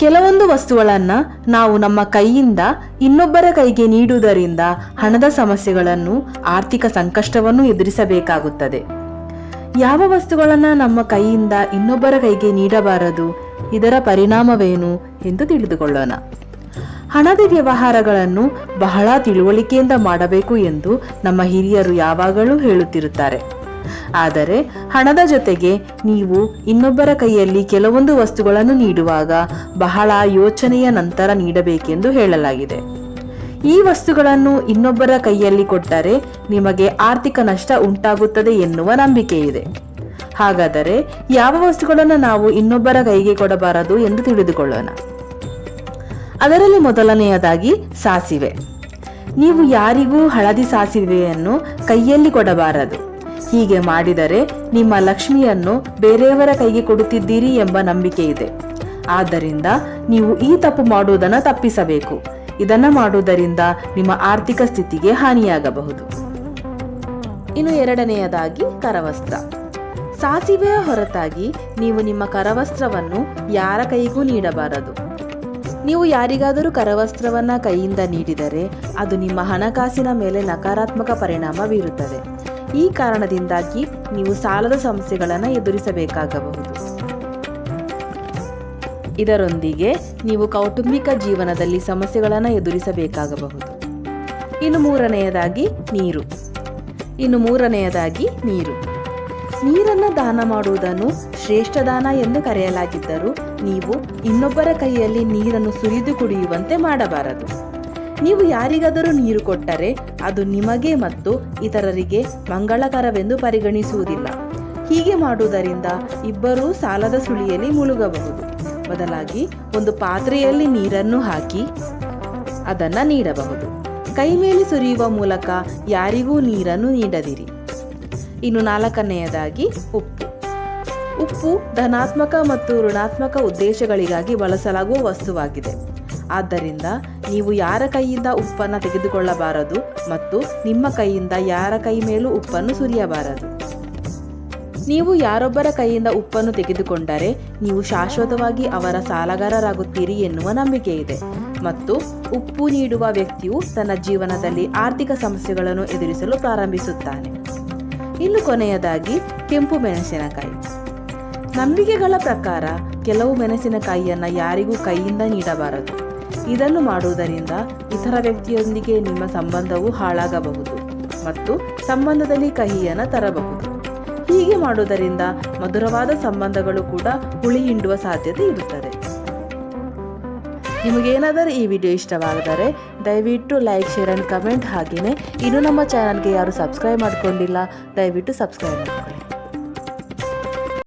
ಕೆಲವೊಂದು ವಸ್ತುಗಳನ್ನು ನಾವು ನಮ್ಮ ಕೈಯಿಂದ ಇನ್ನೊಬ್ಬರ ಕೈಗೆ ನೀಡುವುದರಿಂದ ಹಣದ ಸಮಸ್ಯೆಗಳನ್ನು ಆರ್ಥಿಕ ಸಂಕಷ್ಟವನ್ನು ಎದುರಿಸಬೇಕಾಗುತ್ತದೆ. ಯಾವ ವಸ್ತುಗಳನ್ನು ನಮ್ಮ ಕೈಯಿಂದ ಇನ್ನೊಬ್ಬರ ಕೈಗೆ ನೀಡಬಾರದು, ಇದರ ಪರಿಣಾಮವೇನು ಎಂದು ತಿಳಿದುಕೊಳ್ಳೋಣ. ಹಣದ ವ್ಯವಹಾರಗಳನ್ನು ಬಹಳ ತಿಳುವಳಿಕೆಯಿಂದ ಮಾಡಬೇಕು ಎಂದು ನಮ್ಮ ಹಿರಿಯರು ಯಾವಾಗಲೂ ಹೇಳುತ್ತಿರುತ್ತಾರೆ. ಆದರೆ ಹಣದ ಜೊತೆಗೆ ನೀವು ಇನ್ನೊಬ್ಬರ ಕೈಯಲ್ಲಿ ಕೆಲವೊಂದು ವಸ್ತುಗಳನ್ನು ನೀಡುವಾಗ ಬಹಳ ಯೋಚನೆಯ ನಂತರ ನೀಡಬೇಕೆಂದು ಹೇಳಲಾಗಿದೆ. ಈ ವಸ್ತುಗಳನ್ನು ಇನ್ನೊಬ್ಬರ ಕೈಯಲ್ಲಿ ಕೊಟ್ಟರೆ ನಿಮಗೆ ಆರ್ಥಿಕ ನಷ್ಟ ಉಂಟಾಗುತ್ತದೆ ಎನ್ನುವ ನಂಬಿಕೆ ಇದೆ ಹಾಗಾದರೆ ಯಾವ ವಸ್ತುಗಳನ್ನು ನಾವು ಇನ್ನೊಬ್ಬರ ಕೈಗೆ ಕೊಡಬಾರದು ಎಂದು ತಿಳಿದುಕೊಳ್ಳೋಣ. ಅದರಲ್ಲಿ ಮೊದಲನೆಯದಾಗಿ ಸಾಸಿವೆ. ನೀವು ಯಾರಿಗೂ ಹಳದಿ ಸಾಸಿವೆಯನ್ನು ಕೈಯಲ್ಲಿ ಕೊಡಬಾರದು. ಹೀಗೆ ಮಾಡಿದರೆ ನಿಮ್ಮ ಲಕ್ಷ್ಮಿಯನ್ನು ಬೇರೆಯವರ ಕೈಗೆ ಕೊಡುತ್ತಿದ್ದೀರಿ ಎಂಬ ನಂಬಿಕೆ ಇದೆ. ಆದ್ದರಿಂದ ನೀವು ಈ ತಪ್ಪು ಮಾಡುವುದನ್ನು ತಪ್ಪಿಸಬೇಕು. ಇದನ್ನು ಮಾಡುವುದರಿಂದ ನಿಮ್ಮ ಆರ್ಥಿಕ ಸ್ಥಿತಿಗೆ ಹಾನಿಯಾಗಬಹುದು. ಇನ್ನು ಎರಡನೆಯದಾಗಿ ಕರವಸ್ತ್ರ. ಸಾಸಿವೆಯ ಹೊರತಾಗಿ ನೀವು ನಿಮ್ಮ ಕರವಸ್ತ್ರವನ್ನು ಯಾರ ಕೈಗೂ ನೀಡಬಾರದು. ನೀವು ಯಾರಿಗಾದರೂ ಕರವಸ್ತ್ರವನ್ನು ಕೈಯಿಂದ ನೀಡಿದರೆ ಅದು ನಿಮ್ಮ ಹಣಕಾಸಿನ ಮೇಲೆ ನಕಾರಾತ್ಮಕ ಪರಿಣಾಮ ಬೀರುತ್ತದೆ. ಈ ಕಾರಣದಿಂದಾಗಿ ನೀವು ಸಾಲದ ಸಮಸ್ಯೆಗಳನ್ನು ಎದುರಿಸಬೇಕಾಗಬಹುದು. ಇದರೊಂದಿಗೆ ನೀವು ಕೌಟುಂಬಿಕ ಜೀವನದಲ್ಲಿ ಸಮಸ್ಯೆಗಳನ್ನು ಎದುರಿಸಬೇಕಾಗಬಹುದು. ಇನ್ನು ಮೂರನೆಯದಾಗಿ ನೀರು. ಇನ್ನು ಮೂರನೆಯದಾಗಿ ನೀರು. ನೀರನ್ನು ದಾನ ಮಾಡುವುದನ್ನು ಶ್ರೇಷ್ಠ ದಾನ ಎಂದು ಕರೆಯಲಾಗಿದ್ದರೂ ನೀವು ಇನ್ನೊಬ್ಬರ ಕೈಯಲ್ಲಿ ನೀರನ್ನು ಸುರಿದು ಕುಡಿಯುವಂತೆ ಮಾಡಬಾರದು. ನೀವು ಯಾರಿಗಾದರೂ ನೀರು ಕೊಟ್ಟರೆ ಅದು ನಿಮಗೆ ಮತ್ತು ಇತರರಿಗೆ ಮಂಗಳಕರವೆಂದು ಪರಿಗಣಿಸುವುದಿಲ್ಲ. ಹೀಗೆ ಮಾಡುವುದರಿಂದ ಇಬ್ಬರೂ ಸಾಲದ ಸುಳಿಯಲ್ಲಿ ಮುಳುಗಬಹುದು. ಬದಲಾಗಿ ಒಂದು ಪಾತ್ರೆಯಲ್ಲಿ ನೀರನ್ನು ಹಾಕಿ ಅದನ್ನು ನೀಡಬಹುದು. ಕೈ ಮೇಲೆ ಸುರಿಯುವ ಮೂಲಕ ಯಾರಿಗೂ ನೀರನ್ನು ನೀಡದಿರಿ. ಇನ್ನು ನಾಲ್ಕನೆಯದಾಗಿ ಉಪ್ಪು. ಉಪ್ಪು ಧನಾತ್ಮಕ ಮತ್ತು ಋಣಾತ್ಮಕ ಉದ್ದೇಶಗಳಿಗಾಗಿ ಬಳಸಲಾಗುವ ವಸ್ತುವಾಗಿದೆ. ಆದ್ದರಿಂದ ನೀವು ಯಾರ ಕೈಯಿಂದ ಉಪ್ಪನ್ನು ತೆಗೆದುಕೊಳ್ಳಬಾರದು ಮತ್ತು ನಿಮ್ಮ ಕೈಯಿಂದ ಯಾರ ಕೈ ಮೇಲೂ ಉಪ್ಪನ್ನು ಸುರಿಯಬಾರದು. ನೀವು ಯಾರೊಬ್ಬರ ಕೈಯಿಂದ ಉಪ್ಪನ್ನು ತೆಗೆದುಕೊಂಡರೆ ನೀವು ಶಾಶ್ವತವಾಗಿ ಅವರ ಸಾಲಗಾರರಾಗುತ್ತೀರಿ ಎನ್ನುವ ನಂಬಿಕೆ ಇದೆ ಮತ್ತು ಉಪ್ಪು ನೀಡುವ ವ್ಯಕ್ತಿಯು ತನ್ನ ಜೀವನದಲ್ಲಿ ಆರ್ಥಿಕ ಸಮಸ್ಯೆಗಳನ್ನು ಎದುರಿಸಲು ಪ್ರಾರಂಭಿಸುತ್ತಾನೆ. ಇನ್ನು ಕೊನೆಯದಾಗಿ ಕೆಂಪು ಮೆಣಸಿನಕಾಯಿ. ನಂಬಿಕೆಗಳ ಪ್ರಕಾರ ಕೆಲವು ಮೆಣಸಿನಕಾಯಿಯನ್ನು ಯಾರಿಗೂ ಕೈಯಿಂದ ನೀಡಬಾರದು. ಇದನ್ನು ಮಾಡುವುದರಿಂದ ಇತರ ವ್ಯಕ್ತಿಯೊಂದಿಗೆ ನಿಮ್ಮ ಸಂಬಂಧವು ಹಾಳಾಗಬಹುದು ಮತ್ತು ಸಂಬಂಧದಲ್ಲಿ ಕಹಿಯನ್ನು ತರಬಹುದು. ಹೀಗೆ ಮಾಡುವುದರಿಂದ ಮಧುರವಾದ ಸಂಬಂಧಗಳು ಕೂಡ ಹುಳಿ ಹಿಂಡುವ ಸಾಧ್ಯತೆ ಇರುತ್ತದೆ. ನಿಮಗೇನಾದರೂ ಈ ವಿಡಿಯೋ ಇಷ್ಟವಾದರೆ ದಯವಿಟ್ಟು ಲೈಕ್, ಶೇರ್ ಆ್ಯಂಡ್ ಕಮೆಂಟ್ ಹಾಗೆಯೇ ಇನ್ನೂ ನಮ್ಮ ಚಾನಲ್ಗೆ ಯಾರು ಸಬ್ಸ್ಕ್ರೈಬ್ ಮಾಡ್ಕೊಂಡಿಲ್ಲ, ದಯವಿಟ್ಟು ಸಬ್ಸ್ಕ್ರೈಬ್ ಮಾಡ್ಕೊಳ್ಳಿ.